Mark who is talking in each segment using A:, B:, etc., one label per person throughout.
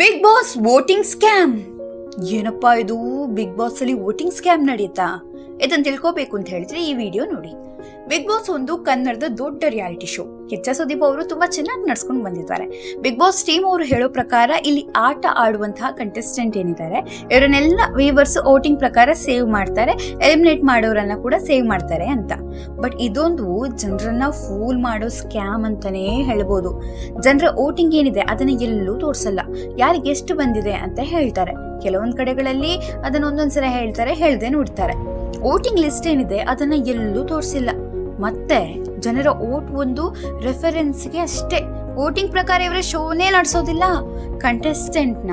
A: Big boss voting scam ಏನಪ್ಪಾ ಇದು? Bigg Boss ಅಲ್ಲಿ ವೋಟಿಂಗ್ ಸ್ಕ್ಯಾಮ್ ನಡೀತಾ? ಇದನ್ನು ತಿಳ್ಕೋಬೇಕು ಅಂತ ಹೇಳಿದ್ರೆ ಈ ವಿಡಿಯೋ ನೋಡಿ. ಬಿಗ್ ಬಾಸ್ ಒಂದು ಕನ್ನಡದ ದೊಡ್ಡ reality show H S Sudeep ಅವರು ತುಂಬಾ ಚೆನ್ನಾಗಿ ನಡ್ಸ್ಕೊಂಡು ಬಂದಿದ್ದಾರೆ. ಬಿಗ್ ಬಾಸ್ ಟೀಮ್ ಅವರು ಹೇಳೋ ಪ್ರಕಾರ ಇಲ್ಲಿ ಆಟ ಆಡುವಂತಹ ಕಂಟೆಸ್ಟೆಂಟ್ ಏನಿದ್ದಾರೆ, ಇವರನ್ನೆಲ್ಲ ವೀವರ್ಸ್ ವೋಟಿಂಗ್ ಪ್ರಕಾರ ಸೇವ್ ಮಾಡ್ತಾರೆ ಎಲಿಮಿನೇಟ್ ಮಾಡೋರನ್ನ ಕೂಡ ಸೇವ್ ಮಾಡ್ತಾರೆ ಅಂತ. ಬಟ್ ಇದೊಂದು ಜನರನ್ನ ಫೂಲ್ ಮಾಡೋ ಸ್ಕ್ಯಾಮ್ ಅಂತಾನೇ ಹೇಳ್ಬೋದು. ಜನರ ವೋಟಿಂಗ್ ಏನಿದೆ ಅದನ್ನ ಎಲ್ಲೂ ತೋರಿಸಲ್ಲ. ಯಾರಿಗೆ ಎಷ್ಟು ಬಂದಿದೆ ಅಂತ ಹೇಳ್ತಾರೆ. ಕೆಲವೊಂದ್ ಕಡೆಗಳಲ್ಲಿ ಅದನ್ನ ಒಂದೊಂದ್ಸಲ ಹೇಳ್ತಾರೆ, ಹೇಳ್ದೆ ನೋಡ್ತಾರೆ. ವೋಟಿಂಗ್ ಲಿಸ್ಟ್ ಏನಿದೆ ಅದನ್ನ ಎಲ್ಲೂ ತೋರಿಸಿಲ್ಲ. ಮತ್ತೆ ಜನರ ಓಟ್ ಒಂದು ರೆಫರೆನ್ಸ್ಗೆ ಅಷ್ಟೇ. ವೋಟಿಂಗ್ ಪ್ರಕಾರ ಇವರ ಶೋನೇ ನಡೆಸೋದಿಲ್ಲ. ಕಂಟೆಸ್ಟೆಂಟ್ನ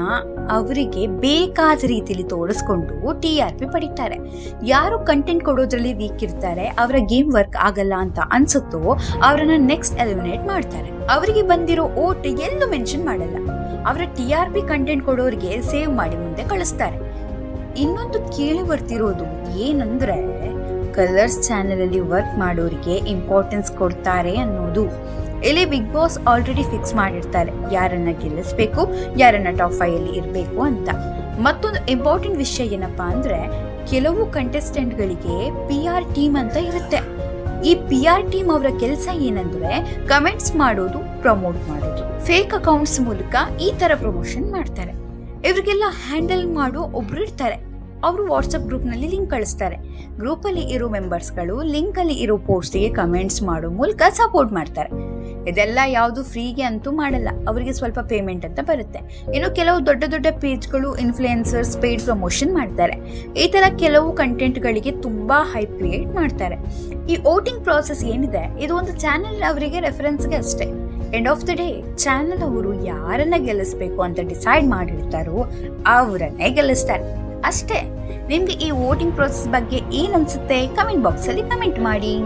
A: ಅವರಿಗೆ ಬೇಕಾದ ರೀತಿಲಿ ತೋರಿಸ್ಕೊಂಡು ಟಿ ಆರ್ ಪಿ ಪಡಿತಾರೆ. ಯಾರು ಕಂಟೆಂಟ್ ಕೊಡೋದ್ರಲ್ಲಿ ವೀಕ್ ಇರ್ತಾರೆ, ಅವರ ಗೇಮ್ ವರ್ಕ್ ಆಗಲ್ಲ ಅಂತ ಅನ್ಸುತ್ತೋ ಅವರನ್ನ ನೆಕ್ಸ್ಟ್ ಎಲಿಮಿನೇಟ್ ಮಾಡ್ತಾರೆ. ಅವರಿಗೆ ಬಂದಿರೋ ಓಟ್ ಎಲ್ಲೂ ಮೆನ್ಷನ್ ಮಾಡಲ್ಲ. ಅವರ ಟಿ ಆರ್ ಪಿ ಕಂಟೆಂಟ್ ಕೊಡೋರಿಗೆ ಸೇವ್ ಮಾಡಿ ಮುಂದೆ ಕಳಿಸ್ತಾರೆ. ಇನ್ನೊಂದು ಕೇಳಿ ಬರ್ತಿರೋದು, ಏನಂದ್ರೆ ಕಲರ್ಸ್ ಚಾನೆಲ್ ಅಲ್ಲಿ ವರ್ಕ್ ಮಾಡೋರಿಗೆ ಇಂಪಾರ್ಟೆನ್ಸ್ ಕೊಡ್ತಾರೆ ಅನ್ನೋದು. ಇಲ್ಲಿ ಬಿಗ್ ಬಾಸ್ ಆಲ್ರೆಡಿ ಫಿಕ್ಸ್ ಮಾಡಿರ್ತಾರೆ, ಯಾರನ್ನ ಗೆಲ್ಲಿಸ್ಬೇಕು, ಯಾರನ್ನ ಟಾಪ್ ಫೈವ್ ಅಲ್ಲಿ ಇರಬೇಕು ಅಂತ. ಮತ್ತೊಂದು ಇಂಪಾರ್ಟೆಂಟ್ ವಿಷಯ ಏನಪ್ಪಾ ಅಂದ್ರೆ, ಕೆಲವು ಕಂಟೆಸ್ಟೆಂಟ್ಗಳಿಗೆ ಪಿ ಆರ್ ಟೀಮ್ ಅಂತ ಇರುತ್ತೆ. ಈ ಪಿ ಆರ್ ಟೀಮ್ ಅವರ ಕೆಲಸ ಏನಂದ್ರೆ ಕಮೆಂಟ್ಸ್ ಮಾಡೋದು ಪ್ರಮೋಟ್ ಮಾಡೋದು. ಫೇಕ್ ಅಕೌಂಟ್ಸ್ ಮೂಲಕ ಈ ತರ ಪ್ರಮೋಷನ್ ಮಾಡ್ತಾರೆ. ಇವ್ರಿಗೆಲ್ಲ ಹ್ಯಾಂಡಲ್ ಮಾಡೋ ಒಬ್ರು ಇರ್ತಾರೆ. ಅವರು ವಾಟ್ಸಪ್ ಗ್ರೂಪ್ನಲ್ಲಿ ಲಿಂಕ್ ಕಳಿಸ್ತಾರೆ. ಗ್ರೂಪಲ್ಲಿ ಇರೋ ಮೆಂಬರ್ಸ್ಗಳು ಲಿಂಕಲ್ಲಿ ಇರೋ ಪೋಸ್ಟ್ಗೆ ಕಮೆಂಟ್ಸ್ ಮಾಡೋ ಮೂಲಕ ಸಪೋರ್ಟ್ ಮಾಡ್ತಾರೆ. ಇದೆಲ್ಲ ಯಾವುದು ಫ್ರೀಗೆ ಅಂತೂ ಮಾಡಲ್ಲ. ಅವರಿಗೆ ಸ್ವಲ್ಪ ಪೇಮೆಂಟ್ ಅಂತ ಬರುತ್ತೆ. ಇನ್ನು ಕೆಲವು ದೊಡ್ಡ ದೊಡ್ಡ ಪೇಜ್ಗಳು ಇನ್ಫ್ಲುಯೆನ್ಸರ್ಸ್ ಪೇಡ್ ಪ್ರಮೋಷನ್ ಮಾಡ್ತಾರೆ. ಈ ಥರ ಕೆಲವು ಕಂಟೆಂಟ್ಗಳಿಗೆ ತುಂಬ ಹೈಪ್ ಕ್ರಿಯೇಟ್ ಮಾಡ್ತಾರೆ. ಈ ವೋಟಿಂಗ್ ಪ್ರಾಸೆಸ್ ಏನಿದೆ? ಇದು ಒಂದು ಚಾನೆಲ್ ಅವರಿಗೆ ರೆಫರೆನ್ಸ್ಗೆ ಅಷ್ಟೇ. End of the day, channel ಅವರು ಯಾರನ್ನ ಗೆಲ್ಲಿಸ್ಬೇಕು ಅಂತ ಡಿಸೈಡ್ ಮಾಡಿರ್ತಾರೋ ಅವರನ್ನೇ ಗೆಲ್ಲಿಸ್ತಾರೆ. ಅಷ್ಟೇ. ನಿಮಗೆ ಈ ವೋಟಿಂಗ್ ಪ್ರೊಸೆಸ್ ಬಗ್ಗೆ ಏನನ್ಸುತ್ತೆ ಕಮೆಂಟ್ ಬಾಕ್ಸಲ್ಲಿ ಕಮೆಂಟ್ ಮಾಡಿ.